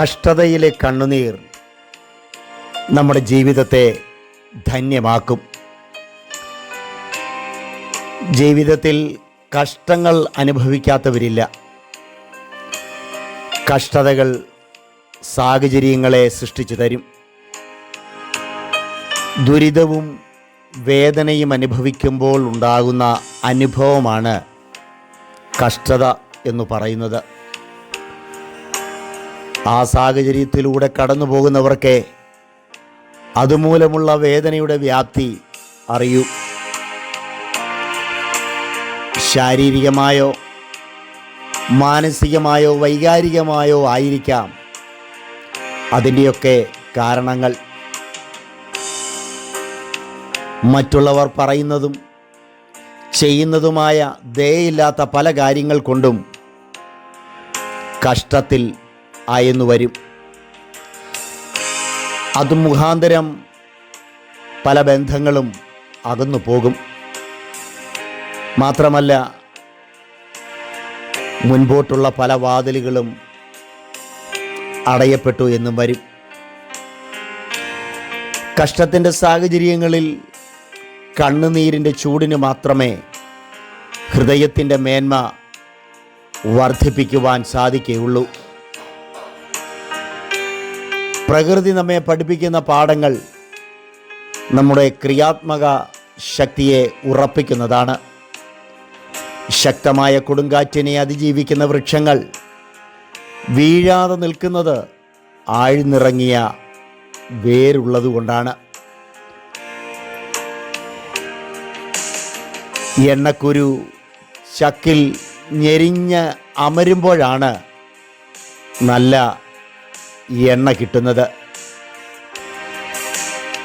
കഷ്ടതയിലെ കണ്ണുനീർ നമ്മുടെ ജീവിതത്തെ ധന്യമാക്കും. ജീവിതത്തിൽ കഷ്ടങ്ങൾ അനുഭവിക്കാത്തവരില്ല. കഷ്ടതകൾ സാഹചര്യങ്ങളെ സൃഷ്ടിച്ചു തരും. ദുരിതവും വേദനയും അനുഭവിക്കുമ്പോൾ ഉണ്ടാകുന്ന അനുഭവമാണ് കഷ്ടത എന്ന് പറയുന്നത്. ആ സാഹചര്യത്തിലൂടെ കടന്നു പോകുന്നവർക്ക് അതുമൂലമുള്ള വേദനയുടെ വ്യാപ്തി അറിയൂ. ശാരീരികമായോ മാനസികമായോ വൈകാരികമായോ ആയിരിക്കാം അതിന്റെയൊക്കെ കാരണങ്ങൾ. മറ്റുള്ളവർ പറയുന്നതും ചെയ്യുന്നതുമായ ദയയില്ലാത്ത പല കാര്യങ്ങൾ കൊണ്ടും കഷ്ടത്തിൽ ആയെന്നു വരും. അത് മുഖാന്തരം പല ബന്ധങ്ങളും അകന്നു പോകും. മാത്രമല്ല മുൻപോട്ടുള്ള പല വാതിലുകളും അടയപ്പെട്ടു എന്നും വരും. കഷ്ടത്തിന്റെ സാഹചര്യങ്ങളിൽ കണ്ണുനീരിന്റെ ചൂടിന് മാത്രമേ ഹൃദയത്തിന്റെ മേന്മ വർദ്ധിപ്പിക്കുവാൻ സാധിക്കുകയുള്ളൂ. പ്രകൃതി നമ്മെ പഠിപ്പിക്കുന്ന പാഠങ്ങൾ നമ്മുടെ ക്രിയാത്മക ശക്തിയെ ഉറപ്പിക്കുന്നതാണ്. ശക്തമായ കൊടുങ്കാറ്റിനെ അതിജീവിക്കുന്ന വൃക്ഷങ്ങൾ വീഴാതെ നിൽക്കുന്നത് ആഴ്ന്നിറങ്ങിയ വേരുള്ളതുകൊണ്ടാണ്. എണ്ണക്കുരു ചക്കിൽ ഞെരിഞ്ഞ് അമരുമ്പോഴാണ് നല്ല എണ്ണ കിട്ടുന്നത്.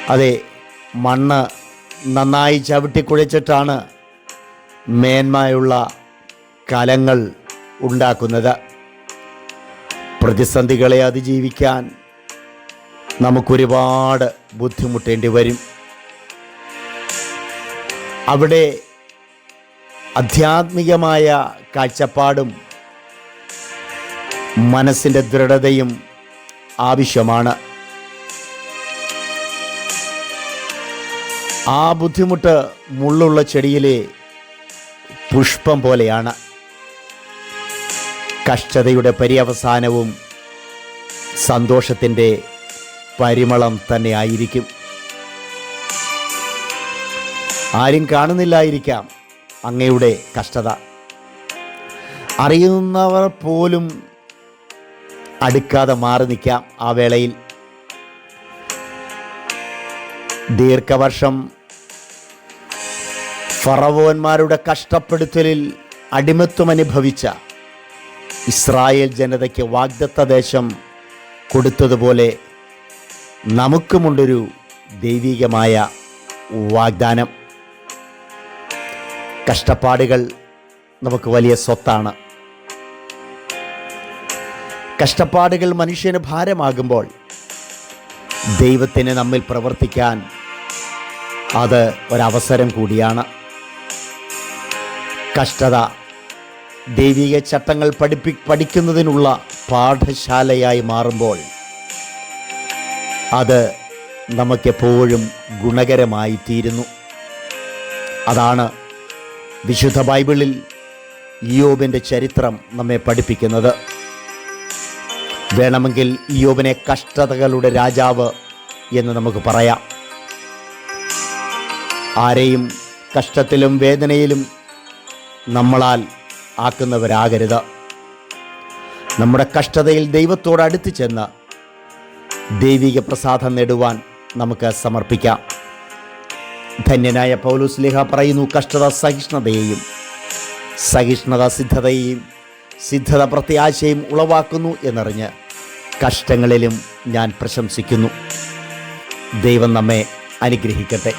അതെ മണ്ണ് നന്നായി ചവിട്ടി കുഴച്ചിട്ടാണ് മേന്മയുള്ള കലങ്ങൾ ഉണ്ടാക്കുന്നത്. പ്രതിസന്ധികളെ അതിജീവിക്കാൻ നമുക്കൊരുപാട് ബുദ്ധിമുട്ടേണ്ടി വരും. അവിടെ ആധ്യാത്മികമായ കാഴ്ചപ്പാടും മനസ്സിന്റെ ദൃഢതയും ആവശ്യമാണ്. ആ ബുദ്ധിമുട്ട് മുള്ളുള്ള ചെടിയിലെ പുഷ്പം പോലെയാണ്. കഷ്ടതയുടെ പര്യവസാനവും സന്തോഷത്തിന്റെ പരിമളം തന്നെ ആയിരിക്കും. ആരും കാണുന്നില്ലായിരിക്കാം അങ്ങയുടെ കഷ്ടത. അറിയുന്നവർ പോലും അടുക്കാതെ മാറി നിൽക്കാം ആ വേളയിൽ. ദീർഘവർഷം ഫറവോന്മാരുടെ കഷ്ടപ്പെടുത്തലിൽ അടിമത്വം അനുഭവിച്ച ഇസ്രായേൽ ജനതയ്ക്ക് വാഗ്ദത്ത ദേശം കൊടുത്തതുപോലെ നമുക്കുമുണ്ടൊരു ദൈവികമായ വാഗ്ദാനം. കഷ്ടപ്പാടുകൾ നമുക്ക് വലിയ സ്വത്താണ്. കഷ്ടപ്പാടുകൾ മനുഷ്യന് ഭാരമാകുമ്പോൾ ദൈവത്തിന് നമ്മിൽ പ്രവർത്തിക്കാൻ അത് ഒരവസരം കൂടിയാണ്. കഷ്ടത ദൈവിക ചട്ടങ്ങൾ പഠിപ്പി പഠിക്കുന്നതിനുള്ള പാഠശാലയായി മാറുമ്പോൾ അത് നമുക്കെപ്പോഴും ഗുണകരമായി തീരുന്നു. അതാണ് വിശുദ്ധ ബൈബിളിൽ യോബിന്റെ ചരിത്രം നമ്മെ പഠിപ്പിക്കുന്നത്. വേണമെങ്കിൽ യോബിനെ കഷ്ടതകളുടെ രാജാവ് എന്ന് നമുക്ക് പറയാം. ആരെയും കഷ്ടത്തിലും വേദനയിലും നമ്മളാൽ ആക്കുന്നവരാകരുത്. നമ്മുടെ കഷ്ടതയിൽ ദൈവത്തോട് അടുത്ത് ചെന്ന് ദൈവിക പ്രസാദം നേടുവാൻ നമുക്ക് സമർപ്പിക്കാം. ധന്യനായ പൗലൂസ് ലേഖ പറയുന്നു കഷ്ടത സഹിഷ്ണുതയെയും സഹിഷ്ണുത സിദ്ധതയെയും സിദ്ധത പ്രത്യാശയും ഉളവാക്കുന്നു എന്നറിഞ്ഞ് കഷ്ടങ്ങളിലും ഞാൻ പ്രശംസിക്കുന്നു. ദൈവം നമ്മെ അനുഗ്രഹിക്കട്ടെ.